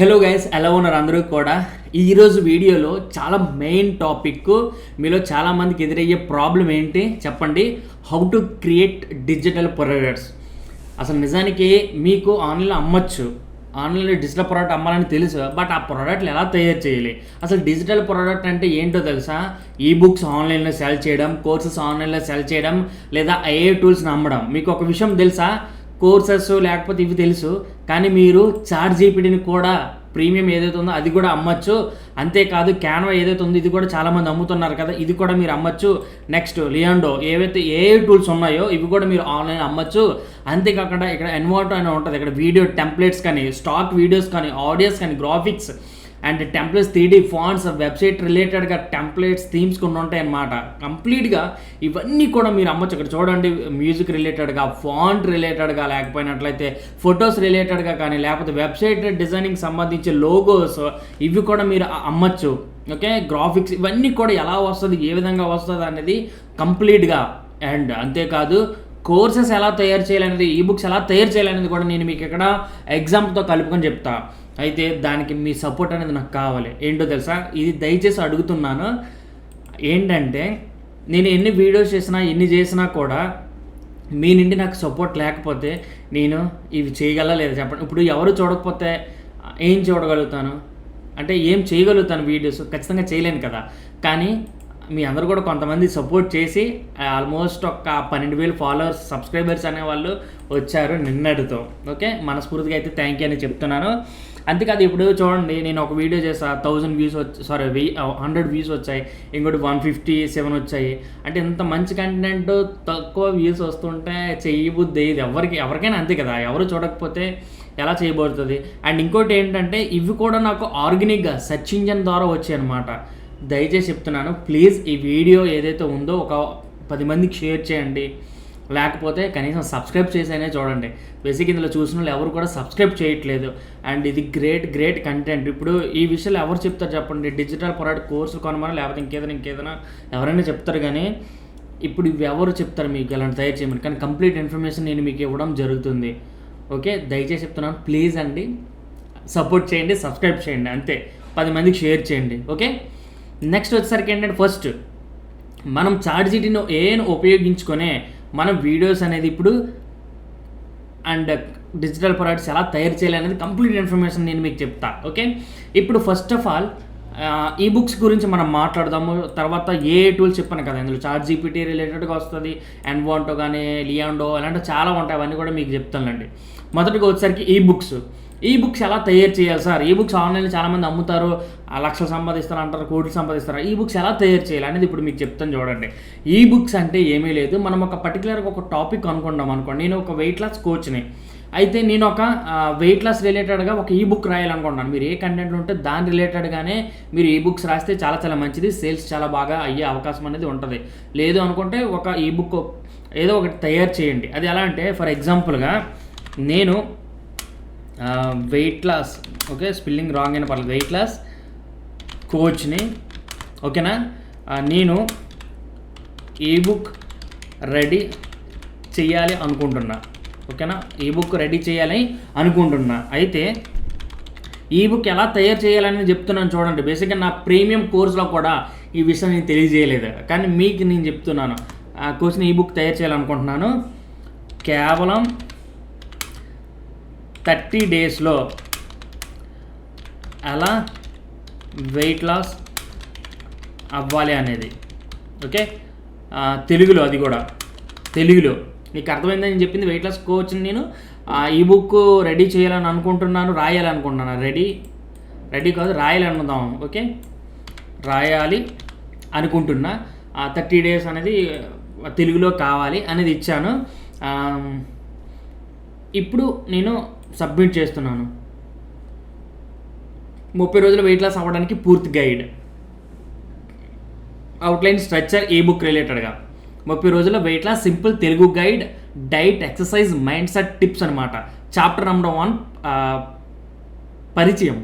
Hello guys ఎలా ఉన్నారు అందరూ కూడా? ఈరోజు వీడియోలో చాలా మెయిన్ టాపిక్ మీలో చాలామందికి ఎదురయ్యే ప్రాబ్లం ఏంటి? చెప్పండి. How to create digital products అసలు నిజానికి మీకు ఆన్లైన్లో అమ్మచ్చు. ఆన్లైన్లో డిజిటల్ ప్రోడక్ట్ అమ్మాలని తెలుసు బట్ ఆ ప్రోడక్ట్లు ఎలా తయారు చేయాలి? అసలు డిజిటల్ ప్రోడక్ట్ అంటే ఏంటో తెలుసా? ఈ బుక్స్ ఆన్లైన్లో సెల్ చేయడం కోర్సెస్ ఆన్లైన్లో సెల్ చేయడం లేదా ఐఏ టూల్స్ని అమ్మడం. మీకు ఒక విషయం తెలుసా? కోర్సెస్ లేకపోతే ఇవి తెలుసు కానీ మీరు చార్ జీపీటీని కూడా ప్రీమియం ఏదైతే ఉందో అది కూడా అమ్మచ్చు. అంతేకాదు క్యాన్వా ఏదైతే ఉందో ఇది కూడా చాలామంది అమ్ముతున్నారు కదా ఇది కూడా మీరు అమ్మచ్చు. నెక్స్ట్ లియాండో ఏవైతే ఏ టూల్స్ ఉన్నాయో ఇవి కూడా మీరు ఆన్లైన్ అమ్మచ్చు. అంతేకాకుండా ఇక్కడ ఎన్వాటో అని ఉంటుంది ఇక్కడ వీడియో టెంప్లెట్స్ కానీ స్టాక్ వీడియోస్ కానీ ఆడియోస్ కానీ graphics and templates three D fonts website రిలేటెడ్గా టెంప్లెట్స్ థీమ్స్ కొన్ని ఉంటాయి అన్నమాట కంప్లీట్గా ఇవన్నీ కూడా మీరు అమ్మచ్చు. ఇక్కడ చూడండి మ్యూజిక్ రిలేటెడ్గా ఫాంట్ రిలేటెడ్గా లేకపోయినట్లయితే ఫొటోస్ రిలేటెడ్గా కానీ లేకపోతే వెబ్సైట్ డిజైనింగ్ సంబంధించి లోగోస్ ఇవి కూడా మీరు అమ్మచ్చు. ఓకే? గ్రాఫిక్స్ ఇవన్నీ కూడా ఎలా వస్తుంది ఏ విధంగా వస్తుంది అనేది కంప్లీట్గా. అండ్ అంతేకాదు కోర్సెస్ ఎలా తయారు చేయాలనేది ఈ బుక్స్ ఎలా తయారు చేయాలనేది కూడా నేను మీకు ఇక్కడ ఎగ్జాంపుల్తో కలుపుకొని చెప్తాను అయితే దానికి మీ సపోర్ట్ అనేది నాకు కావాలి. ఏంటో తెలుసా? ఇది దయచేసి అడుగుతున్నాను. ఏంటంటే నేను ఎన్ని వీడియోస్ చేసినా ఎన్ని చేసినా కూడా మీ నుండి నాకు సపోర్ట్ లేకపోతే నేను ఇవి చేయగల లేదా చెప్పండి. ఇప్పుడు ఎవరు చూడకపోతే ఏం చూడగలుగుతాను? అంటే ఏం చేయగలుగుతాను వీడియోస్ ఖచ్చితంగా చేయలేను కదా. కానీ మీ అందరూ కూడా కొంతమంది సపోర్ట్ చేసి ఆల్మోస్ట్ ఒక పన్నెండు వేలు ఫాలోవర్స్ సబ్స్క్రైబర్స్ అనేవాళ్ళు వచ్చారు నిన్నటితో. ఓకే మనస్ఫూర్తిగా అయితే థ్యాంక్ యూ అని చెప్తున్నాను. అంతేకాదు ఇప్పుడు చూడండి నేను ఒక వీడియో చేసా థౌజండ్ వ్యూస్ వచ్చి సారీ వెయ్యి హండ్రెడ్ వ్యూస్ వచ్చాయి ఇంకోటి వన్ ఫిఫ్టీ సెవెన్ వచ్చాయి. అంటే ఇంత మంచి కంటెంట్ తక్కువ వ్యూస్ వస్తుంటే చేయబుద్ది ఇది ఎవరికి ఎవరికైనా అంతే కదా ఎవరు చూడకపోతే ఎలా చేయబడుతుంది? అండ్ ఇంకోటి ఏంటంటే ఇవి కూడా నాకు ఆర్గానిక్గా సెర్చ్ ఇంజన్ ద్వారా వచ్చాయి అనమాట దయచేసి చెప్తున్నాను ప్లీజ్ ఈ వీడియో ఏదైతే ఉందో ఒక పది మందికి షేర్ చేయండి. లేకపోతే కనీసం సబ్స్క్రైబ్ చేసైనా చూడండి. బేసిక్ ఇందులో చూసిన వాళ్ళు ఎవరు కూడా సబ్స్క్రైబ్ చేయట్లేదు. అండ్ ఇది గ్రేట్ గ్రేట్ కంటెంట్ ఇప్పుడు ఈ విషయాలు ఎవరు చెప్తారు చెప్పండి? డిజిటల్ ప్రొడక్ట్ కోర్సు కొనమని? లేకపోతే ఇంకేదైనా ఇంకేదైనా ఎవరైనా చెప్తారు కానీ ఇప్పుడు ఇవి ఎవరు చెప్తారు మీకు? ఇలాంటి తయారు చేయమని. కానీ కంప్లీట్ ఇన్ఫర్మేషన్ నేను మీకు ఇవ్వడం జరుగుతుంది. ఓకే దయచేసి చెప్తున్నాను. ప్లీజ్ అండి సపోర్ట్ చేయండి సబ్స్క్రైబ్ చేయండి. అంతే. పది మందికి షేర్ చేయండి. ఓకే నెక్స్ట్ వచ్చేసరికి ఏంటంటే ఫస్ట్ మనం చార్ట్ జీటీని ఏను ఉపయోగించుకునే మనం వీడియోస్ అనేది ఇప్పుడు అండ్ డిజిటల్ ప్రొడక్ట్స్ ఎలా తయారు చేయాలి అనేది కంప్లీట్ ఇన్ఫర్మేషన్ నేను మీకు చెప్తా ఓకే ఇప్పుడు ఫస్ట్ ఆఫ్ ఆల్ ఈ బుక్స్ గురించి మనం మాట్లాడదాము. తర్వాత ఏ టూల్స్ చెప్పాను కదా ఇందులో చార్ట్ జీపీటీ రిలేటెడ్గా వస్తుంది ఎన్వాంటో కానీ లియాండో అలాంటివి చాలా ఉంటాయి అవన్నీ కూడా మీకు చెప్తానులేండి. మొదటిగా వచ్చేసరికి ఈ బుక్స్ ఈ బుక్స్ ఎలా తయారు చేయాలి సార్? ఈ బుక్స్ ఆన్లైన్లో చాలామంది అమ్ముతారు ఆ లక్షలు సంపాదిస్తారు అంటారు కోట్లు సంపాదిస్తారు. ఈ బుక్స్ ఎలా తయారు చేయాలి అనేది ఇప్పుడు మీకు చెప్తాను చూడండి. ఈ బుక్స్ అంటే ఏమీ లేదు. మనం ఒక పర్టికులర్గా ఒక టాపిక్ అనుకుంటాం అనుకోండి. నేను ఒక వెయిట్ లాస్ కోచ్ని అయితే నేను ఒక వెయిట్ లాస్ రిలేటెడ్గా ఒక ఈ బుక్ రాయాలనుకుంటున్నాను. మీరు ఏ కంటెంట్ ఉంటే దాని రిలేటెడ్గానే మీరు ఈ బుక్స్ రాస్తే చాలా చాలా మంచిది. సేల్స్ చాలా బాగా అయ్యే అవకాశం అనేది ఉంటుంది. లేదు అనుకుంటే ఒక ఈ బుక్ ఏదో ఒకటి తయారు చేయండి. అది ఎలా అంటే ఫర్ ఎగ్జాంపుల్గా నేను weight loss okay spelling wrong అయిన పర్లేదు. వెయిట్ లాస్ కోచ్ని ఓకేనా నేను ఈ బుక్ రెడీ చేయాలి అనుకుంటున్నా. ఓకేనా ఈ బుక్ రెడీ చేయాలి అనుకుంటున్నా. అయితే ఈ బుక్ ఎలా తయారు చేయాలని చెప్తున్నాను చూడండి. బేసిక్గా నా ప్రీమియం కోర్సులో కూడా ఈ విషయం నేను తెలియజేయలేదు. కానీ మీకు నేను చెప్తున్నాను. ఆ కోర్స్ని ఈ బుక్ తయారు చేయాలనుకుంటున్నాను. కేవలం థర్టీ డేస్లో ఎలా వెయిట్ లాస్ అవ్వాలి అనేది ఓకే? తెలుగులో అది కూడా తెలుగులో. నీకు అర్థమైందని నేను చెప్పింది? వెయిట్ లాస్ కోచ్ నేను. ఈ బుక్ రెడీ చేయాలని అనుకుంటున్నాను రాయాలనుకుంటున్నాను. రెడీ రెడీ కాదు రాయాలనుకుందాం ఓకే? రాయాలి అనుకుంటున్నా. థర్టీ డేస్ అనేది తెలుగులో కావాలి అనేది ఇచ్చాను. ఇప్పుడు నేను సబ్మిట్ చేస్తున్నాను. ముప్పై రోజుల వెయిట్ లాస్ అవ్వడానికి పూర్తి గైడ్. అవుట్లైన్ స్ట్రక్చర్ ఏ బుక్ రిలేటెడ్గా ముప్పై రోజుల weight loss simple Telugu guide diet exercise mindset tips అనమాట చాప్టర్ నెంబర్ వన్ పరిచయం.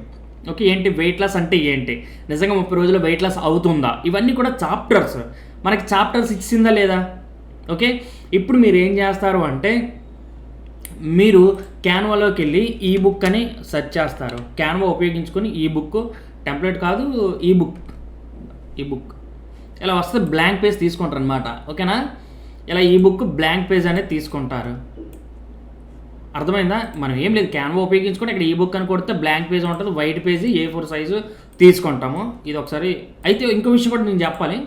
ఓకే ఏంటి వెయిట్ లాస్ అంటే ఏంటి? నిజంగా ముప్పై రోజుల్లో వెయిట్ లాస్ అవుతుందా? ఇవన్నీ కూడా చాప్టర్స్ మనకి చాప్టర్స్ ఇచ్చిందా లేదా? ఓకే ఇప్పుడు మీరు ఏం చేస్తారు అంటే మీరు క్యాన్వాలోకి వెళ్ళి ఈ బుక్ అని సెర్చ్ చేస్తారు. క్యాన్వా ఉపయోగించుకొని ఈ బుక్ టెంప్లెట్ కాదు ఈ బుక్ ఈ బుక్ ఇలా వస్తే బ్లాంక్ పేజ్ తీసుకుంటారు అనమాట ఓకేనా? ఇలా ఈ బుక్ బ్లాంక్ పేజ్ అనేది తీసుకుంటారు. అర్థమైందా? మనం ఏం లేదు క్యాన్వా ఉపయోగించుకొని ఇక్కడ ఈ బుక్ అని కొడితే బ్లాంక్ పేజ్ ఉంటుంది white page A four size తీసుకుంటాము. ఇది ఒకసారి అయితే ఇంకో విషయం కూడా నేను చెప్పాలి.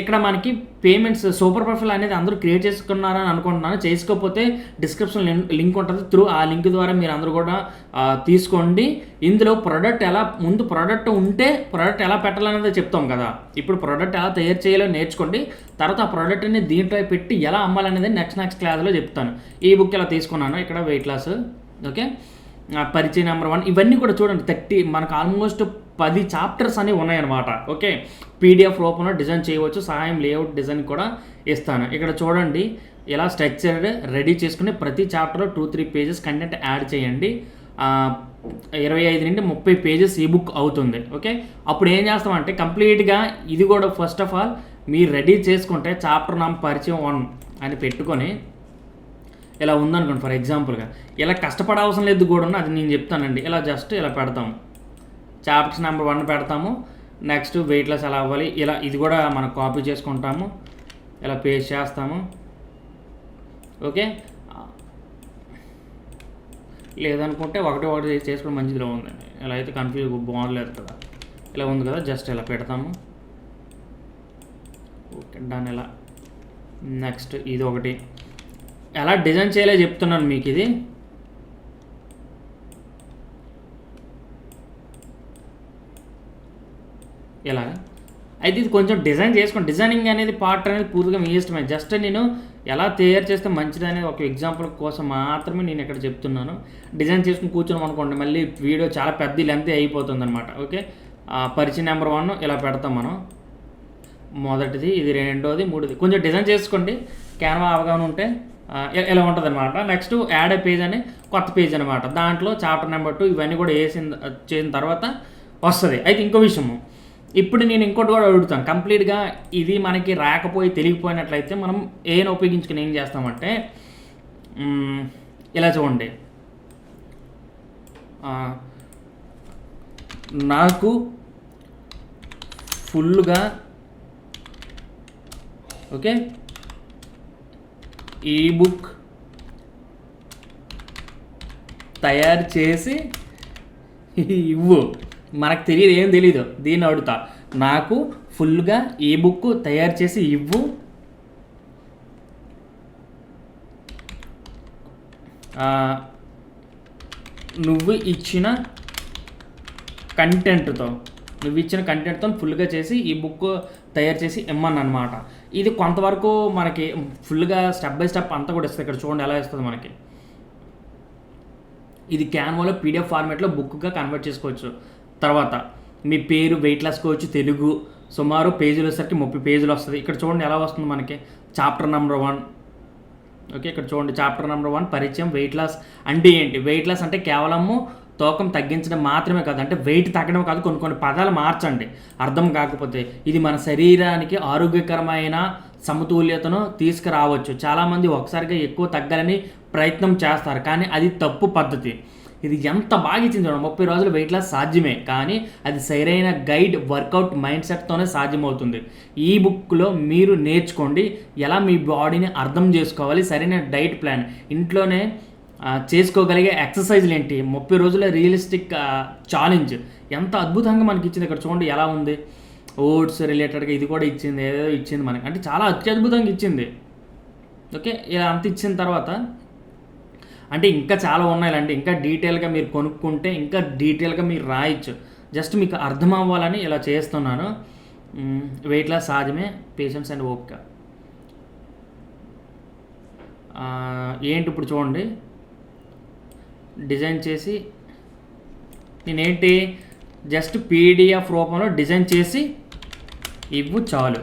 ఇక్కడ మనకి పేమెంట్స్ సూపర్ ప్రొఫైల్ అనేది అందరూ క్రియేట్ చేసుకున్నారని అనుకుంటున్నాను. చేసుకోకపోతే డిస్క్రిప్షన్ లింక్ ఉంటుంది. త్రూ ఆ లింక్ ద్వారా మీరు అందరూ కూడా తీసుకోండి. ఇందులో ప్రోడక్ట్ ఎలా ముందు ప్రోడక్ట్ ఉంటే ప్రోడక్ట్ ఎలా పెట్టాలనేది చెప్తాం కదా. ఇప్పుడు ప్రోడక్ట్ ఎలా తయారు చేయాలో నేర్చుకోండి. తర్వాత ఆ ప్రోడక్ట్ని దీంట్లో పెట్టి ఎలా అమ్మాలనేది నెక్స్ట్ నెక్స్ట్ క్లాస్లో చెప్తాను. ఈ బుక్ ఎలా తీసుకున్నాను ఇక్కడ వెయిట్ లాస్ ఓకే పరిచయం పరిచయ నెంబర్ వన్ ఇవన్నీ కూడా చూడండి. థర్టీ మనకు ఆల్మోస్ట్ పది చాప్టర్స్ అనేవి ఉన్నాయన్నమాట. ఓకే? పీడిఎఫ్ రూపంలో డిజైన్ చేయవచ్చు సహాయం లేఅవుట్ డిజైన్ కూడా ఇస్తాను. ఇక్కడ చూడండి ఇలా స్ట్రక్చర్డ్ రెడీ చేసుకుని ప్రతి చాప్టర్లో two three pages content add చేయండి. ఇరవై ఐదు నుండి ముప్పై పేజెస్ ఈ బుక్ అవుతుంది. ఓకే? అప్పుడు ఏం చేస్తామంటే కంప్లీట్గా ఇది కూడా ఫస్ట్ ఆఫ్ ఆల్ మీరు రెడీ చేసుకుంటే చాప్టర్ నామ్ పరిచయం వన్ అని పెట్టుకొని ఇలా ఉందనుకోండి ఫర్ ఎగ్జాంపుల్గా. ఇలా కష్టపడవసరం లేదు కూడా అది నేను చెప్తానండి. ఇలా జస్ట్ ఇలా పెడతాము చాప్టర్స్ నెంబర్ వన్ పెడతాము. నెక్స్ట్ వెయిట్ లాస్ ఎలా అవ్వాలి? ఇలా ఇది కూడా మనం కాపీ చేసుకుంటాము. ఇలా పేస్ట్ చేస్తాము. ఓకే? లేదనుకుంటే ఒకటి ఒకటి చేసుకోవడం మంచిదిలో ఉంది. ఇలా అయితే కన్ఫ్యూజ్ బాగలేదు కదా. ఇలా ఉంది కదా జస్ట్ ఇలా పెడతాము. ఓకే డన్ ఇలా. నెక్స్ట్ ఇది ఒకటి. ఎలా డిజైన్ చేయలే చెప్తున్నాను మీకు ఇది. ఇలా అయితే ఇది కొంచెం డిజైన్ చేసుకోండి. డిజైనింగ్ అనేది పార్ట్ అనేది పూర్తిగా మీ ఇష్టమే. జస్ట్ నేను ఎలా తయారు చేస్తే మంచిది అనేది ఒక ఎగ్జాంపుల్ కోసం మాత్రమే నేను ఇక్కడ చెప్తున్నాను. డిజైన్ చేసుకుని కూర్చున్నాం అనుకోండి మళ్ళీ వీడియో చాలా పెద్ద లెంత్ అయిపోతుంది అనమాట ఓకే పరిచయం నెంబర్ వన్ ఇలా పెడతాం మనం. మొదటిది ఇది రెండోది మూడోది. కొంచెం డిజైన్ చేసుకోండి. క్యాన్వా అవగాహన ఉంటే ఇలా ఉంటుంది అనమాట నెక్స్ట్ యాడ్ పేజ్ అని కొత్త పేజ్ అనమాట దాంట్లో చాప్టర్ నెంబర్ టూ ఇవన్నీ కూడా వేసిన చేసిన తర్వాత వస్తుంది. అయితే ఇంకో విషయము. ఇప్పుడు నేను ఇంకోటి కూడా అడుగుతాను. కంప్లీట్గా ఇది మనకి రాకపోయి తెలియకపోయినట్లయితే మనం ఏం ఉపయోగించుకుని ఏం చేస్తామంటే ఇలా చూడండి. నాకు ఫుల్గా ఓకే ఈ బుక్ తయారు చేసి ఇవ్వు. మనకు తెలియదు ఏం తెలియదు దీన్ని అడుగుతా. నాకు ఫుల్గా ఈ బుక్ తయారు చేసి ఇవ్వు. నువ్వు ఇచ్చిన కంటెంట్తో నువ్వు ఇచ్చిన కంటెంట్తో ఫుల్గా చేసి ఈ బుక్ తయారు చేసి ఇమ్మని అనమాట ఇది కొంతవరకు మనకి ఫుల్గా స్టెప్ బై స్టెప్ అంతా కూడా ఇస్తుంది. ఇక్కడ చూడండి ఎలా ఇస్తుంది మనకి. ఇది క్యాన్వాలో పీడిఎఫ్ ఫార్మాట్లో బుక్గా కన్వర్ట్ చేసుకోవచ్చు. తర్వాత మీ పేరు వెయిట్ లాసుకోవచ్చు తెలుగు. సుమారు పేజీలు వచ్చేసరికి ముప్పై పేజీలు వస్తుంది. ఇక్కడ చూడండి ఎలా వస్తుంది మనకి. చాప్టర్ నెంబర్ వన్ ఓకే ఇక్కడ చూడండి చాప్టర్ నెంబర్ వన్ పరిచయం వెయిట్ లాస్ అంటే ఏంటి? వెయిట్ లాస్ అంటే కేవలము తూకం తగ్గించడం మాత్రమే కాదు అంటే వెయిట్ తగ్గడం కాదు కొన్ని కొన్ని పదాలు మార్చండి. అర్థం కాకపోతే ఇది మన శరీరానికి ఆరోగ్యకరమైన సమతుల్యతను తీసుకురావచ్చు. చాలామంది ఒకసారిగా ఎక్కువ తగ్గాలని ప్రయత్నం చేస్తారు కానీ అది తప్పు పద్ధతి. ఇది ఎంత బాగా ఇచ్చింది చూడండి. ముప్పై రోజులు వెయిట్ లాస్ సాధ్యమే. కానీ అది సరైన గైడ్ వర్కౌట్ మైండ్ సెట్తోనే సాధ్యమవుతుంది. ఈ బుక్లో మీరు నేర్చుకోండి. ఎలా మీ బాడీని అర్థం చేసుకోవాలి సరైన డైట్ ప్లాన్ ఇంట్లోనే చేసుకోగలిగే ఎక్సర్సైజ్లు ఏంటి? ముప్పై రోజుల రియలిస్టిక్ ఛాలెంజ్ ఎంత అద్భుతంగా మనకి ఇచ్చింది ఇక్కడ చూడండి. ఎలా ఉంది? ఓట్స్ రిలేటెడ్గా ఇది కూడా ఇచ్చింది ఏదో ఇచ్చింది మనకి. అంటే చాలా అత్యద్భుతంగా ఇచ్చింది. ఓకే? ఇలా అంత ఇచ్చిన తర్వాత అంటే ఇంకా చాలా ఉన్నాయండి ఇంకా డీటెయిల్గా మీరు కొనుక్కుంటే ఇంకా డీటెయిల్గా మీరు రాయొచ్చు. జస్ట్ మీకు అర్థం అవ్వాలని ఇలా చేస్తున్నాను. వెయిట్ లాస్ సాధ్యమే. పేషెన్స్ అండ్ ఓపిక. ఏంటి ఇప్పుడు చూడండి. డిజైన్ చేసి నేనేంటి? జస్ట్ పీడిఎఫ్ రూపంలో డిజైన్ చేసి ఇవ్వు చాలు.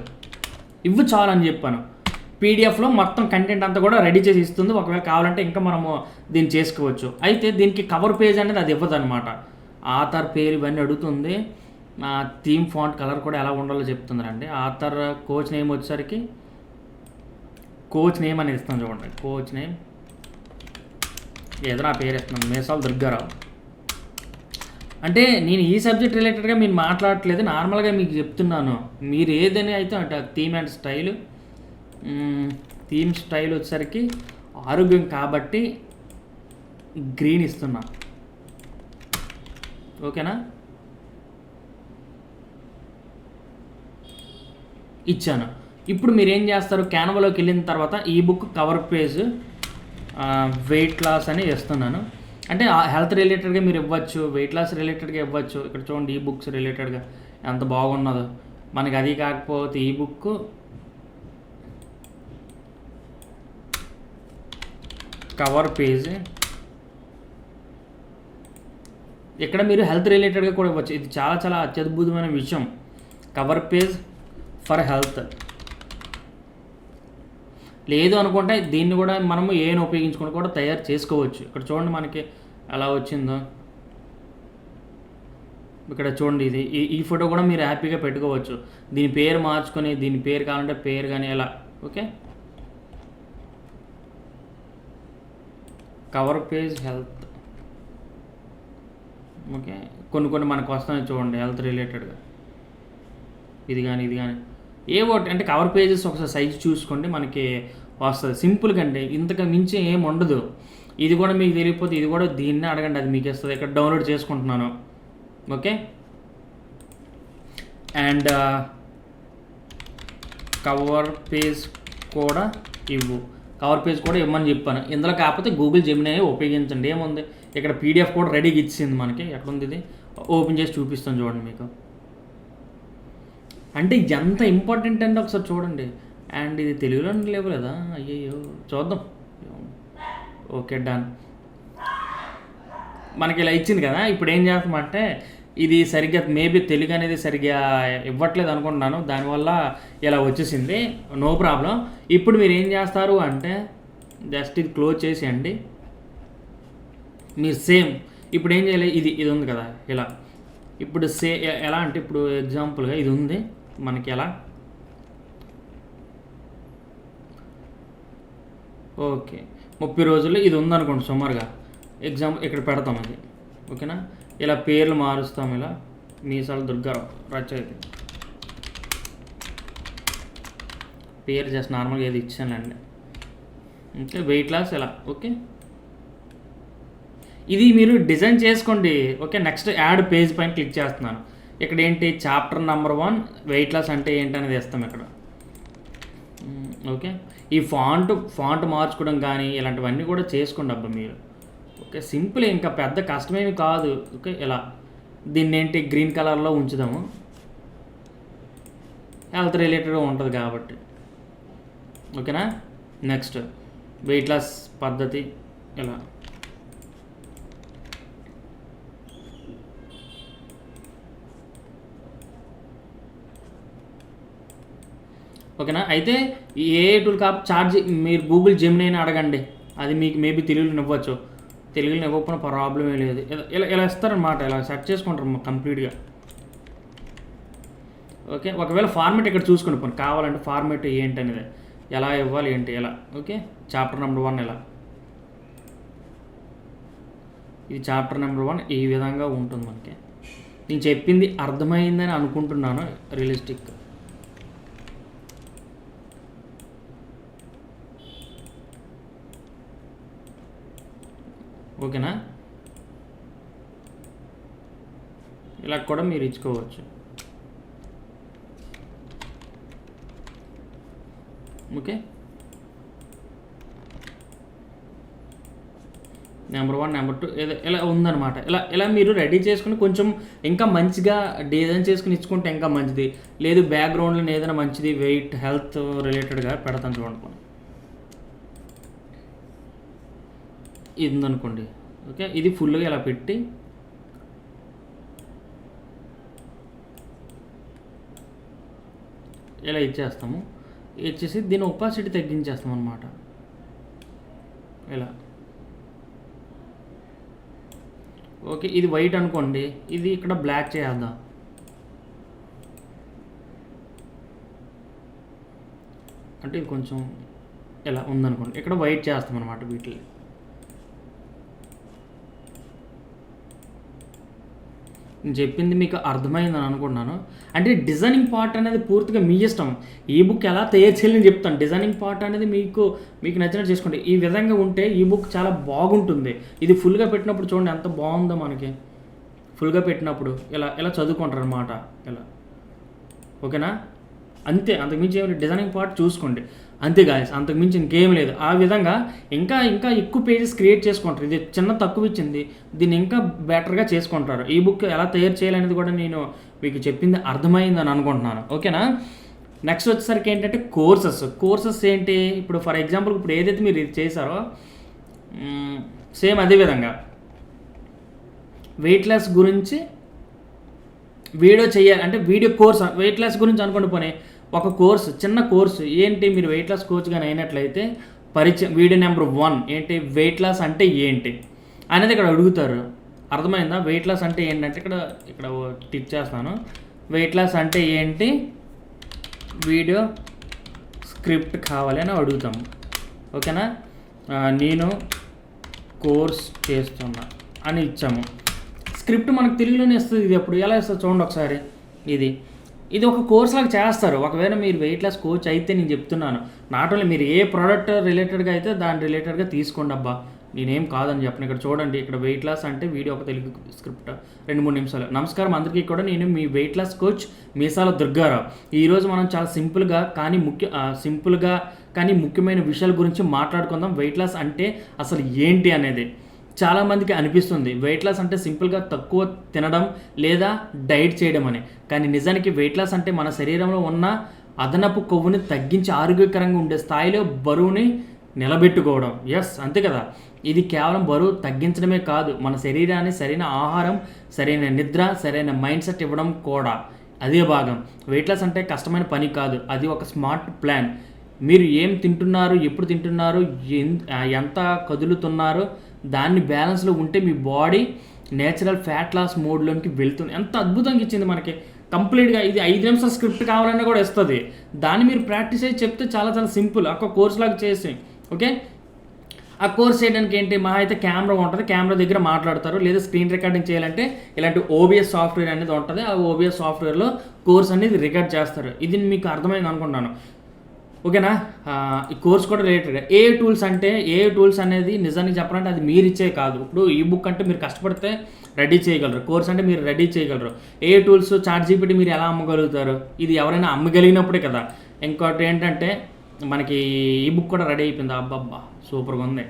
ఇవ్వు చాలు అని చెప్పాను. పీడిఎఫ్లో మొత్తం కంటెంట్ అంతా కూడా రెడీ చేసి ఇస్తుంది. ఒకవేళ కావాలంటే ఇంకా మనము దీన్ని చేసుకోవచ్చు. అయితే దీనికి కవర్ పేజ్ అనేది అది ఇవ్వదు అనమాట ఆథర్ పేరు ఇవన్నీ అడుగుతుంది. థీమ్ ఫాంట్ కలర్ కూడా ఎలా ఉండాలో చెప్తుందండి ఆథర్ కోచ్ నేమ్ వచ్చేసరికి కోచ్ నేమ్ అనేది ఇస్తాను చూడండి. కోచ్ నేమ్ ఏదో నా పేరు ఇస్తున్నాను. మేసాల్ దుర్గారావు. అంటే నేను ఈ సబ్జెక్ట్ రిలేటెడ్గా మీరు మాట్లాడట్లేదు. నార్మల్గా మీకు చెప్తున్నాను. మీరు ఏదని అయితే అంటే theme and style theme style వచ్చేసరికి ఆరోగ్యం కాబట్టి గ్రీన్ ఇస్తున్నా. ఓకేనా? ఇచ్చాను. ఇప్పుడు మీరు ఏం చేస్తారు? క్యాన్వాలోకి వెళ్ళిన తర్వాత ebook cover page weight loss అని ఇస్తున్నాను అంటే హెల్త్ రిలేటెడ్గా మీరు ఇవ్వచ్చు వెయిట్ లాస్ రిలేటెడ్గా ఇవ్వచ్చు. ఇక్కడ చూడండి ఈ బుక్స్ రిలేటెడ్గా ఎంత బాగున్నదో. మనకి అది కాకపోతే ఈ బుక్ కవర్ పేజ్. ఇక్కడ మీరు హెల్త్ రిలేటెడ్గా కూడా ఇవ్వచ్చు. ఇది చాలా చాలా అత్యద్భుతమైన విషయం. Cover page for health. లేదు అనుకుంటే దీన్ని కూడా మనము ఏను ఉపయోగించుకుని కూడా తయారు చేసుకోవచ్చు. ఇక్కడ చూడండి మనకి ఎలా వచ్చిందో. ఇక్కడ చూడండి ఇది. ఈ ఈ ఫోటో కూడా మీరు హ్యాపీగా పెట్టుకోవచ్చు. దీని పేరు మార్చుకొని దీని పేరు కావాలంటే పేరు కానీ ఎలా. Okay? Cover page health. Okay? కొన్ని కొన్ని మనకు వస్తున్నాయి చూడండి హెల్త్ రిలేటెడ్గా. ఇది కానీ ఇది కానీ ఏ ఒకటి అంటే కవర్ పేజెస్ ఒకసారి సైజ్ చూసుకోండి మనకి వస్తుంది. సింపుల్గా అండి ఇంతకు మించి ఏం ఉండదు. ఇది కూడా మీకు తెలియకపోతే ఇది కూడా దీన్నే అడగండి అది మీకు ఇస్తుంది. ఇక్కడ డౌన్లోడ్ చేసుకుంటున్నాను. ఓకే? అండ్ కవర్ పేజ్ కూడా ఇవ్వు. కవర్ పేజ్ కూడా ఇవ్వమని చెప్పాను. ఇందులో కాకపోతే గూగుల్ జెమినీ ఉపయోగించండి. ఏముంది? ఇక్కడ పీడిఎఫ్ కూడా రెడీగా ఇచ్చింది మనకి. ఎక్కడ ఉంది ఇది? ఓపెన్ చేసి చూపిస్తాను చూడండి మీకు. అంటే ఎంత ఇంపార్టెంట్ అంటే ఒకసారి చూడండి. అండ్ ఇది తెలుగులో లేవు కదా అయ్యయ్యో. చూద్దాం. Okay done. మనకి ఇలా ఇచ్చింది కదా? ఇప్పుడు ఏం చేస్తామంటే ఇది సరిగ్గా మేబీ తెలుగు అనేది సరిగ్గా ఇవ్వట్లేదు అనుకుంటున్నాను. దానివల్ల ఇలా వచ్చేసింది. No problem. ఇప్పుడు మీరు ఏం చేస్తారు అంటే జస్ట్ ఇది క్లోజ్ చేసేయండి. మీరు సేమ్ ఇప్పుడు ఏం చేయాలి? ఇది ఇది ఉంది కదా ఇలా. ఇప్పుడు సే ఎలా అంటే ఇప్పుడు ఎగ్జాంపుల్గా ఇది ఉంది. మనకి ఎలా? ఓకే. ముప్పై రోజుల్లో ఇది ఉందనుకోండి సుమారుగా. ఎగ్జామ్ ఇక్కడ పెడతాం అది. ఓకేనా? ఇలా పేర్లు మారుస్తాం ఇలా. మీసాలు దుర్గారావు రచయిత. పేరు జస్ట్ నార్మల్గా ఏది ఇచ్చానండి ఓకే వెయిట్ లాస్ ఇలా ఓకే. ఇది మీరు డిజైన్ చేసుకోండి. ఓకే నెక్స్ట్ యాడ్ పేజ్ పైన క్లిక్ చేస్తున్నాను. ఇక్కడ ఏంటి? Chapter number one weight loss అంటే ఏంటనేది వేస్తాం ఇక్కడ. ఓకే. ఈ ఫాంట్ ఫాంట్ మార్చుకోవడం కానీ ఇలాంటివన్నీ కూడా చేసుకోండి అబ్బా మీరు. ఓకే సింపుల్ ఇంకా పెద్ద కష్టమేమి కాదు. ఓకే ఇలా దీన్ని ఏంటి గ్రీన్ కలర్లో ఉంచుదాము. హెల్త్ రిలేటెడ్ ఉంటుంది కాబట్టి. ఓకేనా? నెక్స్ట్ వెయిట్ లాస్ పద్ధతి ఇలా ఓకేనా? అయితే ఏ టూల్ కాప్ చార్జ్ మీరు గూగుల్ జెమినైనా అడగండి. అది మీకు మేబీ తెలుగులో ఇవ్వచ్చు తెలుగులో ఇవ్వకపోయినా ప్రాబ్లమే లేదు. ఇలా- ఇలా ఇస్తారనమాట ఇలా సెట్ చేసుకుంటారు కంప్లీట్గా ఓకే? ఒకవేళ ఫార్మేట్ ఇక్కడ చూసుకుని పోనీ కావాలంటే ఫార్మేట్ ఏంటి అనేది ఎలా ఇవ్వాలి ఏంటి? ఎలా? ఓకే? చాప్టర్ నెంబర్ వన్ ఎలా? ఇది చాప్టర్ నెంబర్ వన్ ఈ విధంగా ఉంటుంది మనకి. నేను చెప్పింది అర్థమైందని అనుకుంటున్నాను రియలిస్టిక్ ఓకేనా? ఇలా కూడా మీరు ఇచ్చుకోవచ్చు. Okay? Number one number two ఇలా ఇలా ఉందన్నమాట. ఇలా ఇలా మీరు రెడీ చేసుకుని కొంచెం ఇంకా మంచిగా డిజైన్ చేసుకుని ఇచ్చుకుంటే ఇంకా మంచిది. లేదు బ్యాక్గ్రౌండ్లో ఏదైనా మంచిది వెయిట్ హెల్త్ రిలేటెడ్గా పెడతాను చూడండి. ఇది ఉందనుకోండి ఓకే ఇది ఫుల్గా ఇలా పెట్టి ఇలా ఇచ్చేస్తాము. ఇచ్చేసి దీని ఒపాసిటీ తగ్గించేస్తాం అనమాట ఇలా. ఓకే ఇది వైట్ అనుకోండి ఇది ఇక్కడ బ్లాక్ చేద్దాం అంటే ఇది కొంచెం ఇలా ఉందనుకోండి ఇక్కడ వైట్ చేస్తాం అనమాట వీటిని. చెప్పింది మీకు అర్థమైందని అనుకుంటున్నాను. అంటే డిజైనింగ్ పార్ట్ అనేది పూర్తిగా మీ ఇష్టం. ఈ బుక్ ఎలా తయారు చేయాలని చెప్తాను. డిజైనింగ్ పార్ట్ అనేది మీకు మీకు నచ్చినట్టు చేసుకోండి. ఈ విధంగా ఉంటే ఈ బుక్ చాలా బాగుంటుంది. ఇది ఫుల్గా పెట్టినప్పుడు చూడండి ఎంత బాగుందో మనకి. ఫుల్గా పెట్టినప్పుడు ఇలా ఇలా చదువుకుంటారు అనమాట ఇలా. ఓకేనా? అంతే. అంతకుమించి డిజైనింగ్ పార్ట్ చూసుకోండి. అంతే గాయస్ అంతకుమించి ఇంకేం లేదు. ఆ విధంగా ఇంకా ఇంకా ఎక్కువ పేజెస్ క్రియేట్ చేసుకుంటారు. ఇది చిన్న తక్కువ ఇచ్చింది. దీన్ని ఇంకా బెటర్గా చేసుకుంటారు. ఈ బుక్ ఎలా తయారు చేయాలనేది కూడా నేను మీకు చెప్పింది అర్థమైందని అనుకుంటున్నాను. ఓకేనా నెక్స్ట్ వచ్చేసరికి ఏంటంటే కోర్సెస్ కోర్సెస్ ఏంటి? ఇప్పుడు ఫర్ ఎగ్జాంపుల్ ఇప్పుడు ఏదైతే మీరు ఇది చేశారో సేమ్ అదే విధంగా. వెయిట్ లాస్ గురించి వీడియో చేయాలి. అంటే వీడియో కోర్స్ వెయిట్ లాస్ గురించి అనుకోండి పోనీ. ఒక కోర్సు చిన్న కోర్సు ఏంటి మీరు వెయిట్ లాస్ కోచ్గా కానీ అయినట్లయితే పరిచయం వీడియో నెంబర్ వన్ ఏంటి వెయిట్ లాస్ అంటే ఏంటి అనేది ఇక్కడ అడుగుతారు. అర్థమైందా? వెయిట్ లాస్ అంటే ఏంటంటే ఇక్కడ ఇక్కడ టిక్ చేస్తాను. వెయిట్ లాస్ అంటే ఏంటి? వీడియో స్క్రిప్ట్ కావాలి అని అడుగుతాము ఓకేనా? నేను కోర్స్ చేస్తున్నా అని ఇచ్చాము. స్క్రిప్ట్ మనకు తెలుగులోనే ఇస్తుంది ఇది అప్పుడు ఎలా ఇస్తుంది చూడండి ఒకసారి. ఇది. ఇది ఒక కోర్స్ లాగా చేస్తారు. ఒకవేళ మీరు వెయిట్ లాస్ కోచ్ అయితే నేను చెప్తున్నాను. నాట్ ఓన్లీ మీరు ఏ ప్రోడక్ట్ రిలేటెడ్గా అయితే దాని రిలేటెడ్గా తీసుకోండి అబ్బా. నేనేం కాదని చెప్పను. ఇక్కడ చూడండి ఇక్కడ వెయిట్ లాస్ అంటే వీడియో ఒక తెలుగు స్క్రిప్ట్ రెండు మూడు నిమిషాలు. నమస్కారం అందరికీ కూడా. నేను మీ weight loss coach Meesala Durgarao. ఈరోజు మనం చాలా సింపుల్గా కానీ ముఖ్య సింపుల్గా కానీ ముఖ్యమైన విషయాల గురించి మాట్లాడుకుందాం. వెయిట్ లాస్ అంటే అసలు ఏంటి అనేది. చాలామందికి అనిపిస్తుంది. వెయిట్ లాస్ అంటే సింపుల్గా తక్కువ తినడం లేదా డైట్ చేయడం అని. కానీ నిజానికి వెయిట్ లాస్ అంటే మన శరీరంలో ఉన్న అదనపు కొవ్వుని తగ్గించి ఆరోగ్యకరంగా ఉండే స్థాయిలో బరువుని నిలబెట్టుకోవడం. ఎస్ అంతే కదా. ఇది కేవలం బరువు తగ్గించడమే కాదు. మన శరీరాన్ని సరైన ఆహారం సరైన నిద్ర సరైన మైండ్ సెట్ ఇవ్వడం కూడా. అదే భాగం. వెయిట్ లాస్ అంటే కష్టమైన పని కాదు. అది ఒక స్మార్ట్ ప్లాన్. మీరు ఏం తింటున్నారు ఎప్పుడు తింటున్నారు ఎంత కదులుతున్నారు దాన్ని బ్యాలెన్స్లో ఉంటే మీ బాడీ నేచురల్ ఫ్యాట్ లాస్ మోడ్లోకి వెళ్తుంది. ఎంత అద్భుతంగా ఇచ్చింది మనకి. కంప్లీట్గా ఇది ఐదు నిమిషాల స్క్రిప్ట్ కావాలన్నా కూడా ఇస్తుంది. దాన్ని మీరు ప్రాక్టీస్ అయ్యి చెప్తే చాలా చాలా సింపుల్ ఒక కోర్స్ లాగా చేసి ఓకే ఆ కోర్స్ చేయడానికి ఏంటి? మహా అయితే కెమెరా ఉంటుంది. కెమెరా దగ్గర మాట్లాడతారు. లేదా స్క్రీన్ రికార్డింగ్ చేయాలంటే ఇలాంటి ఓబిఎస్ సాఫ్ట్వేర్ అనేది ఉంటుంది. ఆ ఓబిఎస్ సాఫ్ట్వేర్లో కోర్స్ అనేది రికార్డ్ చేస్తారు. ఇది మీకు అర్థమైంది అనుకుంటున్నాను. ఓకేనా? ఈ కోర్స్ కూడా రిలేటెడ్ ఏ. టూల్స్ అంటే ఏ టూల్స్ అనేది నిజానికి చెప్పాలంటే అది మీరు ఇచ్చే కాదు. ఇప్పుడు ఈ బుక్ అంటే మీరు కష్టపడితే రెడీ చేయగలరు. కోర్స్ అంటే మీరు రెడీ చేయగలరు. ఏ టూల్స్ చార్ట్ జీపీటీ మీరు ఎలా అమ్మగలుగుతారు? ఇది ఎవరైనా అమ్మగలిగినప్పుడే కదా. ఇంకోటి ఏంటంటే మనకి ఈ బుక్ కూడా రెడీ అయిపోయింది. అబ్బబ్బా సూపర్గా ఉంది.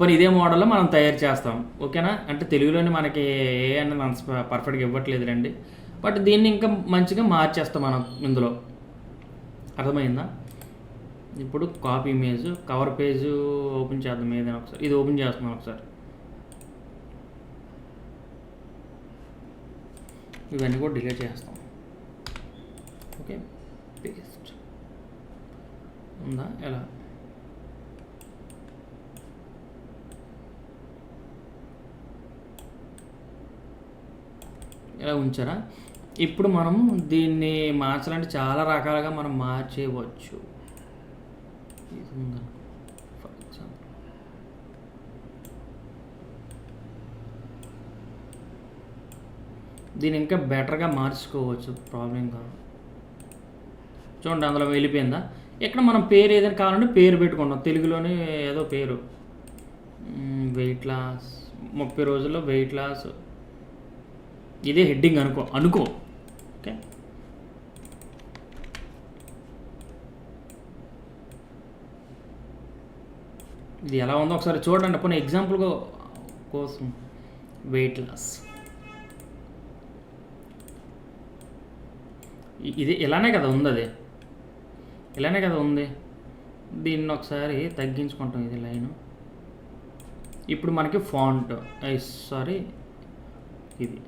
పోనీ ఇదే మోడల్లో మనం తయారు చేస్తాం. ఓకేనా? అంటే తెలుగులోనే మనకి ఏ అనేది మనం పర్ఫెక్ట్గా ఇవ్వట్లేదు రండి. బట్ దీన్ని ఇంకా మంచిగా మార్చేస్తాం మనం ఇందులో. అర్థమైందా? ఇప్పుడు copy image cover page open చేద్దాం ఏదైనా ఒకసారి. ఇది ఓపెన్ చేస్తున్నాం ఒకసారి. ఇవన్నీ కూడా డిలీట్ చేస్తాం. ఓకే పేస్ట్ ఉందా? ఎలా? ఇలా ఉంచారా? ఇప్పుడు మనం దీన్ని మార్చాలంటే చాలా రకాలుగా మనం మార్చేయవచ్చు. ఇది ఉందనుకో, for ఇంకా బెటర్గా మార్చుకోవచ్చు ప్రాబ్లం కాదు. చూడండి అందులో వెళ్ళిపోయిందా? ఇక్కడ మనం పేరు ఏదైనా కావాలంటే పేరు పెట్టుకుంటాం తెలుగులోనే ఏదో పేరు. వెయిట్ లాస్ ముప్పై రోజుల్లో వెయిట్ లాస్ ఇదే హెడ్డింగ్ అనుకో అనుకో ఓకే ఇది ఎలా ఉందో ఒకసారి చూడండి. పోనీ ఎగ్జాంపుల్గా కోసం వెయిట్ లాస్ ఇది ఇలానే కదా ఉంది అది? ఇలానే కదా ఉంది? దీన్ని ఒకసారి తగ్గించుకుంటాం ఇది లైన్. ఇప్పుడు మనకి ఫాంట్ సారీ ఇది.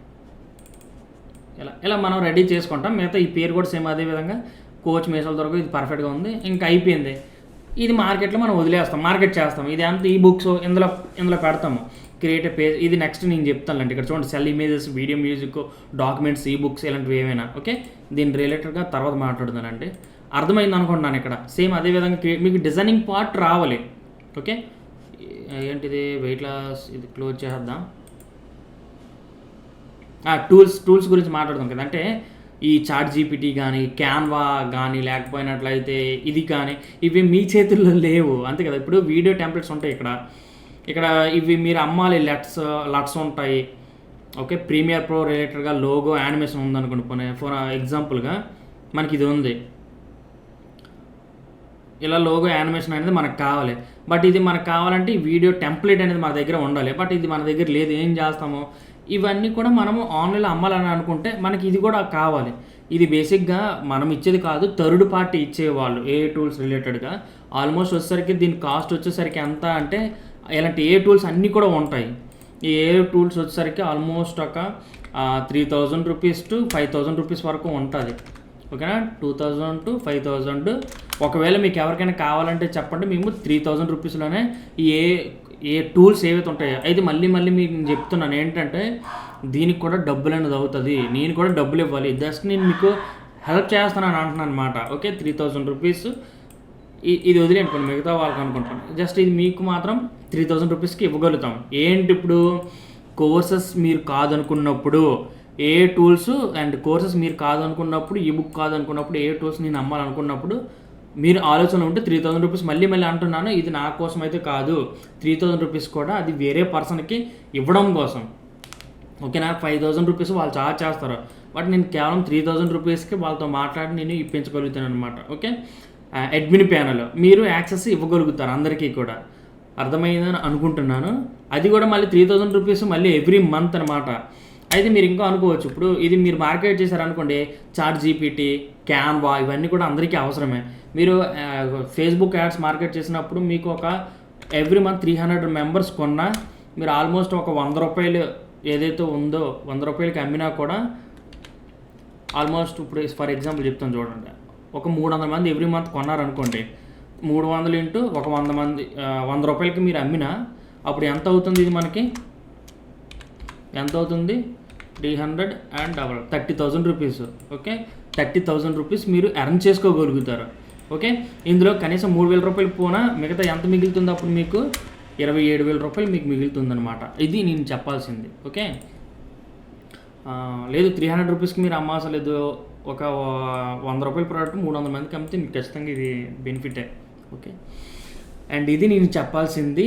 ఇలా ఇలా మనం రెడీ చేసుకుంటాం. మిగతా ఈ పేరు కూడా సేమ్ అదే విధంగా. కోచ్ మీసాల దొరకు ఇది పర్ఫెక్ట్గా ఉంది. ఇంకా అయిపోయింది. ఇది మార్కెట్లో మనం వదిలేస్తాం మార్కెట్ చేస్తాం. ఇది అంత ఈ బుక్స్ ఇందులో ఇందులో పెడతాము. క్రియేట్ పేజ్ ఇది నెక్స్ట్ నేను చెప్తానులేండి. ఇక్కడ చూడండి sell images video music documents ebooks ఇలాంటివి ఏమైనా ఓకే దీని రిలేటెడ్గా తర్వాత మాట్లాడుతానండి అర్థమైంది అనుకుంటున్నాను ఇక్కడ. సేమ్ అదే విధంగా మీకు డిజైనింగ్ పార్ట్ రావాలి ఓకే ఏంటిది? వెయిట్ లాస్ ఇది క్లోజ్ చేద్దాం. టూల్స్ టూల్స్ గురించి మాట్లాడదాం కదా. అంటే ఈ చాట్ జీపీటీ కానీ క్యాన్వా కానీ లేకపోయినట్లయితే ఇది కానీ ఇవి మీ చేతుల్లో లేవు. అంతే కదా? ఇప్పుడు వీడియో టెంప్లెట్స్ ఉంటాయి ఇక్కడ. ఇక్కడ ఇవి మీరు అమ్మాలి లెట్స్ లట్స్ ఉంటాయి. ఓకే? ప్రీమియర్ ప్రో రిలేటెడ్గా లోగో యానిమేషన్ ఉందనుకోండి. పోనీ ఫర్ ఎగ్జాంపుల్గా మనకి ఇది ఉంది. ఇలా లోగో యానిమేషన్ అనేది మనకు కావాలి. బట్ ఇది మనకు కావాలంటే ఈ వీడియో టెంప్లెట్ అనేది మన దగ్గర ఉండాలి. బట్ ఇది మన దగ్గర లేదు. ఏం చేస్తాము? ఇవన్నీ కూడా మనము ఆన్లైన్లో అమ్మాలని అనుకుంటే మనకి ఇది కూడా కావాలి. ఇది బేసిక్గా మనం ఇచ్చేది కాదు థర్డ్ పార్టీ ఇచ్చేవాళ్ళు ఏ టూల్స్ రిలేటెడ్గా. ఆల్మోస్ట్ వచ్చేసరికి దీని కాస్ట్ వచ్చేసరికి ఎంత అంటే ఇలాంటి ఏ టూల్స్ అన్నీ కూడా ఉంటాయి. ఈ ఏ టూల్స్ వచ్చేసరికి ఆల్మోస్ట్ ఒక three thousand rupees to five thousand rupees వరకు ఉంటుంది. ఓకేనా? Two thousand to five thousand ఒకవేళ మీకు ఎవరికైనా కావాలంటే చెప్పండి మేము త్రీ థౌజండ్ రూపీస్లోనే ఈ ఏ ఏ టూల్స్ ఏవైతే ఉంటాయో అయితే మళ్ళీ మళ్ళీ మీకు నేను చెప్తున్నాను ఏంటంటే దీనికి కూడా డబ్బులు అనేది అవుతుంది. నేను కూడా డబ్బులు ఇవ్వాలి. జస్ట్ నేను మీకు హెల్ప్ చేస్తానని అంటున్నాను అనమాట ఓకే త్రీ థౌజండ్ రూపీస్ ఇది ఇది వదిలేనుకోండి మిగతా వాళ్ళకి అనుకుంటాను. జస్ట్ ఇది మీకు మాత్రం త్రీ థౌజండ్ రూపీస్కి ఇవ్వగలుగుతాం. ఏంటి ఇప్పుడు? కోర్సెస్ మీరు కాదనుకున్నప్పుడు ఏ టూల్స్ అండ్ కోర్సెస్ మీరు కాదనుకున్నప్పుడు ఈ బుక్ కాదనుకున్నప్పుడు ఏ టూల్స్ నేను అమ్మాలనుకున్నప్పుడు మీరు ఆలోచన ఉంటే త్రీ థౌజండ్ రూపీస్ మళ్ళీ మళ్ళీ అంటున్నాను ఇది నా కోసం అయితే కాదు. త్రీ థౌజండ్ రూపీస్ కూడా అది వేరే పర్సన్కి ఇవ్వడం కోసం. ఓకేనా? ఫైవ్ థౌసండ్ రూపీస్ వాళ్ళు చార్జ్ చేస్తారు. బట్ నేను కేవలం త్రీ థౌసండ్ రూపీస్కి వాళ్ళతో మాట్లాడి నేను ఇప్పించగలుగుతాను అనమాట ఓకే? అడ్మిన్ ప్యానల్ మీరు యాక్సెస్ ఇవ్వగలుగుతారు అందరికీ కూడా. అర్థమైందని అనుకుంటున్నాను. అది కూడా మళ్ళీ త్రీ థౌసండ్ రూపీస్ మళ్ళీ ఎవ్రీ మంత్ అనమాట అయితే మీరు ఇంకా అనుకోవచ్చు. ఇప్పుడు ఇది మీరు మార్కెట్ చేశారనుకోండి చాట్ జీపీటీ క్యాన్వా ఇవన్నీ కూడా అందరికీ అవసరమే. మీరు ఫేస్బుక్ యాడ్స్ మార్కెట్ చేసినప్పుడు మీకు ఒక every month three hundred members కొన్నా మీరు ఆల్మోస్ట్ ఒక వంద రూపాయలు ఏదైతే ఉందో వంద రూపాయలకి అమ్మినా కూడా ఆల్మోస్ట్ ఇప్పుడు ఫర్ ఎగ్జాంపుల్ చెప్తాను చూడండి. ఒక మూడు వందల మంది ఎవ్రీ మంత్ కొన్నారనుకోండి మూడు వందలు ఇంటూ ఒక వంద మంది వంద రూపాయలకి మీరు అమ్మినా అప్పుడు ఎంత అవుతుంది ఇది మనకి? ఎంత అవుతుంది? Three hundred and double thirty thousand rupees okay? Thirty thousand rupees మీరు ఎర్న్ చేసుకోగలుగుతారు ఓకే? ఇందులో కనీసం మూడు వేల రూపాయలు పోనా? మిగతా ఎంత మిగులుతుంది అప్పుడు మీకు ఇరవై ఏడు వేల రూపాయలు మీకు మిగులుతుందనమాట ఇది నేను చెప్పాల్సింది ఓకే? లేదు త్రీ హండ్రెడ్ రూపీస్కి మీరు అమ్మాసలేదు ఒక వంద రూపాయల ప్రోడక్ట్ మూడు వందల మందికి అమ్మితే మీకు ఖచ్చితంగా ఇది బెనిఫిటే ఓకే? అండ్ ఇది నేను చెప్పాల్సింది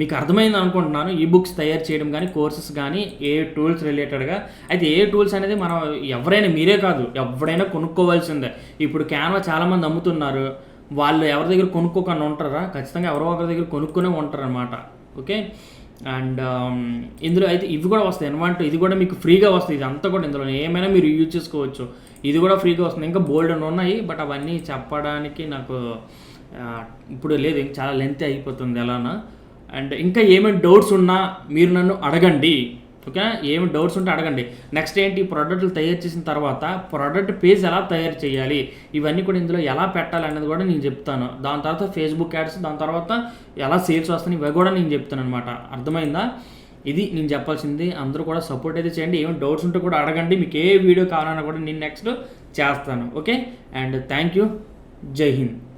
మీకు అర్థమైంది అనుకుంటున్నాను. ఈ బుక్స్ తయారు చేయడం కానీ కోర్సెస్ కానీ ఏ టూల్స్ రిలేటెడ్గా. అయితే ఏ టూల్స్ అనేది మనం ఎవరైనా మీరే కాదు ఎవరైనా కొనుక్కోవాల్సిందే. ఇప్పుడు క్యాన్వా చాలామంది అమ్ముతున్నారు. వాళ్ళు ఎవరి దగ్గర కొనుక్కోకుండా ఉంటారా? ఖచ్చితంగా ఎవరో ఒకరి దగ్గర కొనుక్కునే ఉంటారు అనమాట ఓకే? అండ్ ఇందులో అయితే ఇవి కూడా వస్తాయి. అనమాట ఇది కూడా మీకు ఫ్రీగా వస్తుంది ఇది అంతా కూడా ఇందులో. ఏమైనా మీరు యూజ్ చేసుకోవచ్చు. ఇది కూడా ఫ్రీగా వస్తుంది. ఇంకా బోల్డ్ ఉన్నాయి. బట్ అవన్నీ చెప్పడానికి నాకు ఇప్పుడు లేదు ఇంక చాలా లెంత్ అయిపోతుంది ఎలానా అండ్ ఇంకా ఏమేమి డౌట్స్ ఉన్నా మీరు నన్ను అడగండి ఓకే? ఏమి డౌట్స్ ఉంటే అడగండి. నెక్స్ట్ ఏంటి? ప్రోడక్ట్లు తయారు చేసిన తర్వాత ప్రోడక్ట్ పేజ్ ఎలా తయారు చేయాలి? ఇవన్నీ కూడా ఇందులో ఎలా పెట్టాలి అనేది కూడా నేను చెప్తాను. దాని తర్వాత ఫేస్బుక్ యాడ్స్ దాని తర్వాత ఎలా సేల్స్ వస్తాయి ఇవి కూడా నేను చెప్తాను అనమాట అర్థమైందా? ఇది నేను చెప్పాల్సింది. అందరూ కూడా సపోర్ట్ అయితే చేయండి. ఏమైనా డౌట్స్ ఉంటే కూడా అడగండి. మీకు ఏ వీడియో కావాలన్నా కూడా నేను నెక్స్ట్ చేస్తాను. ఓకే? అండ్ థ్యాంక్ యూ జై హింద్